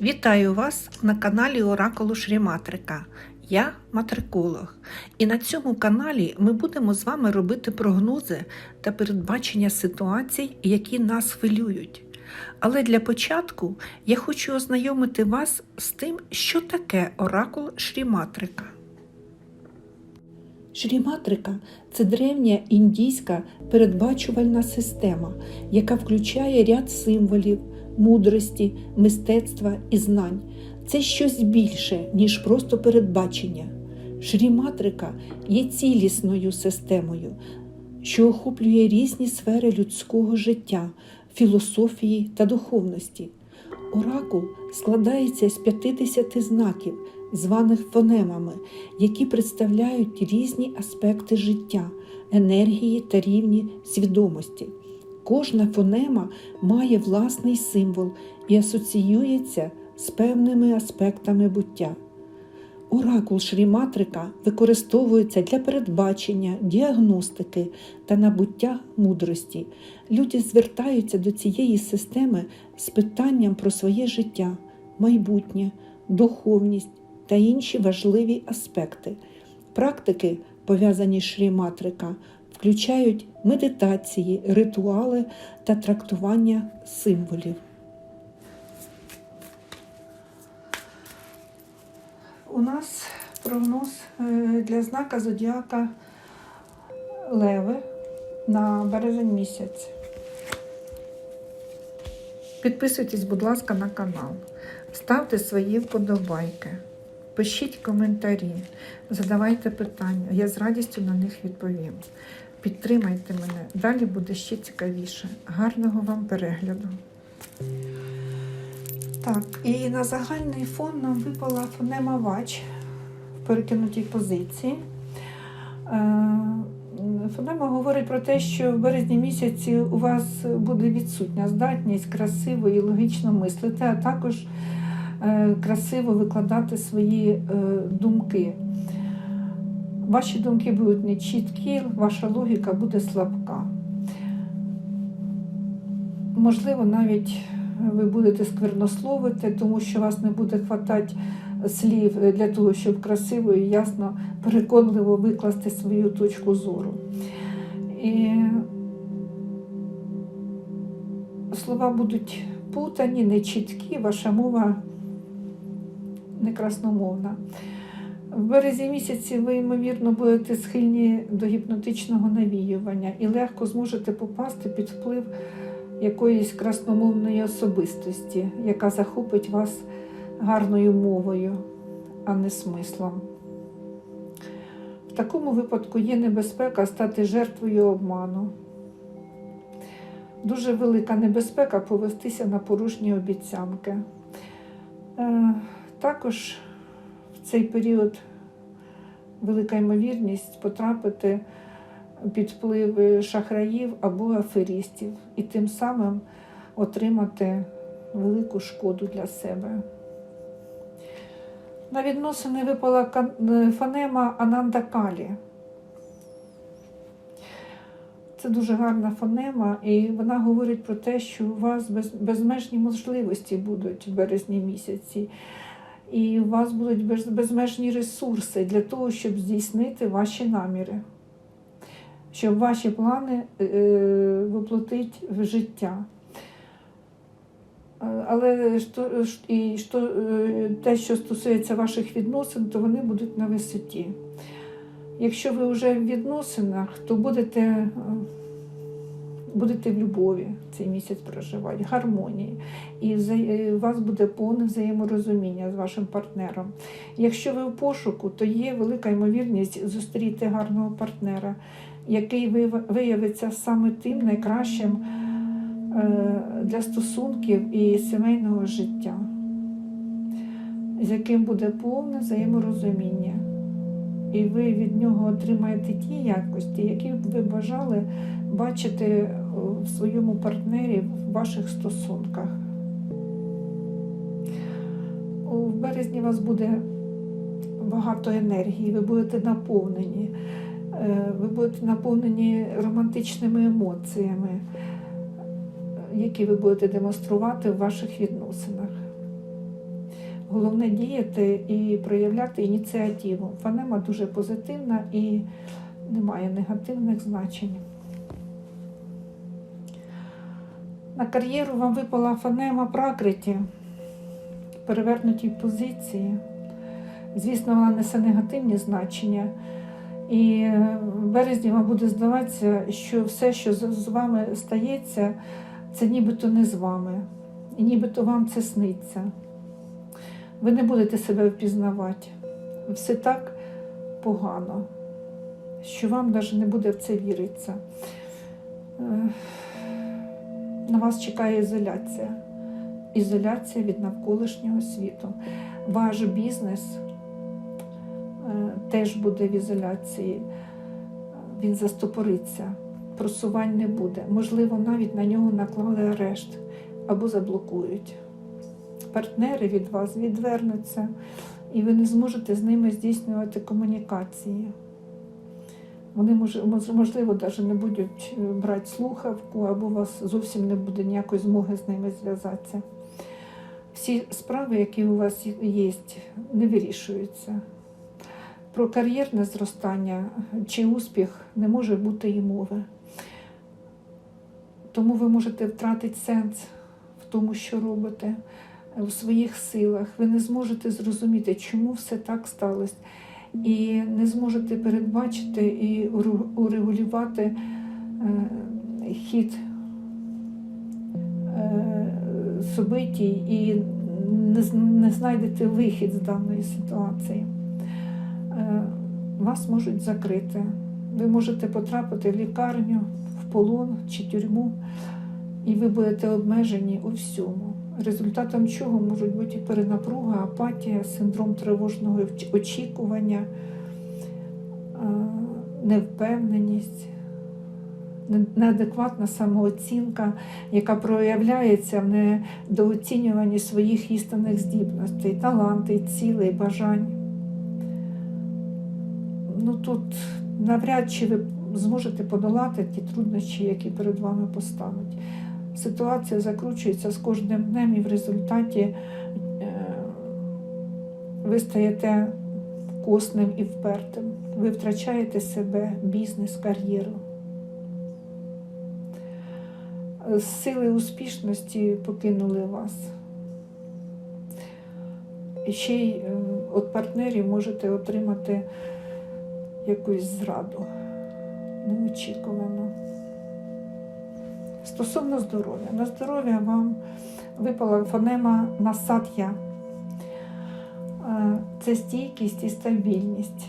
Вітаю вас на каналі Оракулу Шріматрика. Я матриколог. І на цьому каналі ми будемо з вами робити прогнози та передбачення ситуацій, які нас хвилюють. Але для початку я хочу ознайомити вас з тим, що таке оракул Шріматрика. Шріматрика це древня індійська передбачувальна система, яка включає ряд символів, мудрості, мистецтва і знань. Це щось більше, ніж просто передбачення. Шріматрика є цілісною системою, що охоплює різні сфери людського життя, філософії та духовності. Оракул складається з 50 знаків, званих фонемами, які представляють різні аспекти життя, енергії та рівні свідомості. Кожна фонема має власний символ і асоціюється з певними аспектами буття. Оракул Шріматрика використовується для передбачення, діагностики та набуття мудрості. Люди звертаються до цієї системи з питанням про своє життя, майбутнє, духовність та інші важливі аспекти. Практики, пов'язані з Шріматрика, включають медитації, ритуали та трактування символів. У нас прогноз е, для знака зодіака Леви на березень місяць. Підписуйтесь, будь ласка, на канал, ставте свої вподобайки, пишіть коментарі, задавайте питання. Я з радістю на них відповім. Підтримайте мене, далі буде ще цікавіше. Гарного вам перегляду. Так, і на загальний фон нам випала фонема вач в перекинутій позиції. Е, Фонема говорить про те, що в березні місяці у вас буде відсутня здатність красиво і логічно мислити, а також е, красиво викладати свої е, думки. Ваші думки будуть нечіткі, ваша логіка буде слабка. Можливо, навіть ви будете сквернословити, тому що вас не буде хватати слів для того, щоб красиво і ясно, переконливо викласти свою точку зору. І слова будуть путані, нечіткі, ваша мова не красномовна. В березні місяці ви, ймовірно, будете схильні до гіпнотичного навіювання і легко зможете попасти під вплив якоїсь красномовної особистості, яка захопить вас гарною мовою, а не смислом. В такому випадку є небезпека стати жертвою обману. Дуже велика небезпека повестися на порушні обіцянки. Е, Також цей період велика ймовірність потрапити під вплив шахраїв або аферистів і тим самим отримати велику шкоду для себе. На відносини випала фонема Ананда Калі. Це дуже гарна фонема, і вона говорить про те, що у вас безмежні можливості будуть в березні місяці, і у вас будуть без, безмежні ресурси для того, щоб здійснити ваші наміри, щоб ваші плани е, воплотити в життя. Е, Але що, і що, е, те, що стосується ваших відносин, то вони будуть на висоті. Якщо ви вже в відносинах, то будете, е, будете в любові цей місяць проживати, гармонії, і у вас буде повне взаєморозуміння з вашим партнером. Якщо ви в пошуку, то є велика ймовірність зустріти гарного партнера, який вияв- виявиться саме тим найкращим е, для стосунків і сімейного життя, з яким буде повне взаєморозуміння. І ви від нього отримаєте ті якості, які б ви бажали бачити в своєму партнері в ваших стосунках. У березні у вас буде багато енергії, ви будете наповнені, Е, ви будете наповнені романтичними емоціями, які ви будете демонструвати в ваших відносинах. Головне діяти і проявляти ініціативу. Фонема дуже позитивна і немає негативних значень. На кар'єру вам випала фонема пракриті, перевернутій позиції. Звісно, вона несе негативні значення. І е, в березні вам буде здаватися, що все, що з з вами стається, це нібито не з вами. І нібито вам це сниться. Ви не будете себе впізнавати. Все так погано, що вам навіть не буде в це віритися. На вас чекає ізоляція. Ізоляція від навколишнього світу. Ваш бізнес е, теж буде в ізоляції. Він застопориться, просувань не буде. Можливо, навіть на нього наклали арешт або заблокують. Партнери від вас відвернуться, і ви не зможете з ними здійснювати комунікації. Вони, мож- мож- можливо, навіть не будуть е, брати слухавку, або у вас зовсім не буде ніякої змоги з ними зв'язатися. Всі справи, які у вас є, не вирішуються. Про кар'єрне зростання чи успіх не може бути і мови. Тому ви можете втратити сенс в тому, що робите, в своїх силах. Ви не зможете зрозуміти, чому все так сталося, і не зможете передбачити і урегулювати е, хід е, собитій і не, знайдете вихід з даної ситуації. Е, Вас можуть закрити. Ви можете потрапити в лікарню, в полон чи тюрму, і ви будете обмежені у всьому. Результатом чого можуть бути перенапруга, апатія, синдром тривожного очікування, невпевненість, неадекватна самооцінка, яка проявляється в недооцінюванні своїх істинних здібностей, талантів, цілей, бажань. Ну тут навряд чи ви зможете подолати ті труднощі, які перед вами постануть. Ситуація закручується з кожним днем, і в результаті е, ви стаєте косним і впертим. Ви втрачаєте себе, бізнес, кар'єру. Е, Сили успішності покинули вас. І ще й е, від партнерів можете отримати якусь зраду неочікувано. Стосовно здоров'я. На здоров'я вам випала фонема насад'я. Е, Це стійкість і стабільність.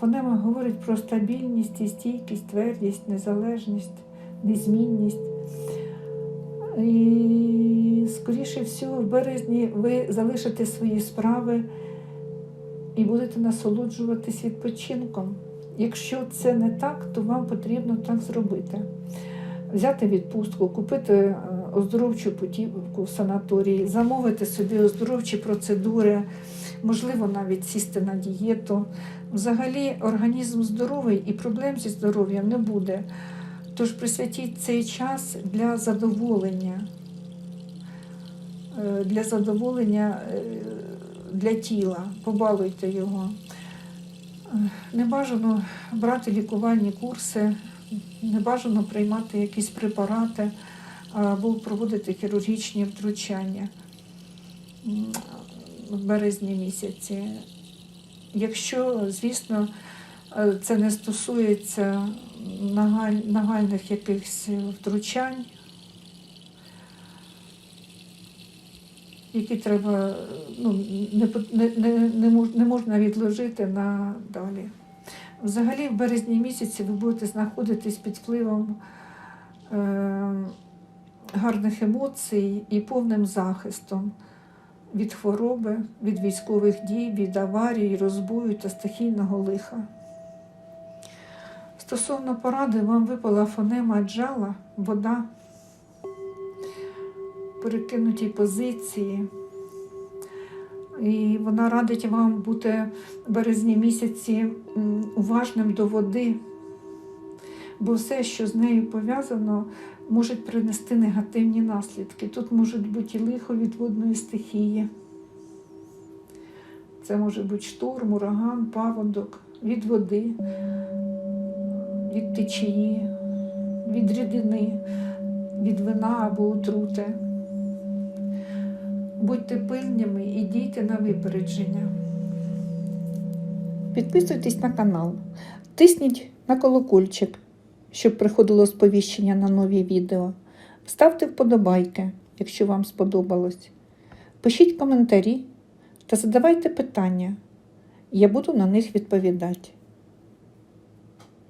Фонема говорить про стабільність і стійкість, твердість, незалежність, незмінність. І, скоріше всього, в березні ви залишите свої справи і будете насолоджуватись відпочинком. Якщо це не так, то вам потрібно так зробити. Взяти відпустку, купити е, оздоровчу путівку в санаторії, замовити собі оздоровчі процедури, можливо, навіть сісти на дієту. Взагалі організм здоровий і проблем зі здоров'ям не буде. Тож присвятіть цей час для задоволення, е, для задоволення е, для тіла, побалуйте його. Не бажано брати лікувальні курси, не бажано приймати якісь препарати або проводити хірургічні втручання в березні місяці. Якщо, звісно, е, це не стосується нагальних якихось втручань, які треба ну, не, не, не, не, можна відложити на далі. Взагалі, в березні місяці ви будете знаходитись під впливом е, гарних емоцій і повним захистом від хвороби, від військових дій, від аварій, розбою та стихійного лиха. Стосовно поради, вам випала фонема джала, вода, перекинутій позиції. І вона радить вам бути в березні місяці уважним до води, бо все, що з нею пов'язано, можуть принести негативні наслідки. Тут можуть бути і лихо від водної стихії. Це може бути шторм, ураган, паводок від води, від течії, від рідини, від вина або отрути. Будьте пильними і дійте на випередження. Підписуйтесь на канал, тисніть на колокольчик, щоб приходило сповіщення на нові відео. Ставте вподобайки, якщо вам сподобалось. Пишіть коментарі та задавайте питання. Я буду на них відповідати.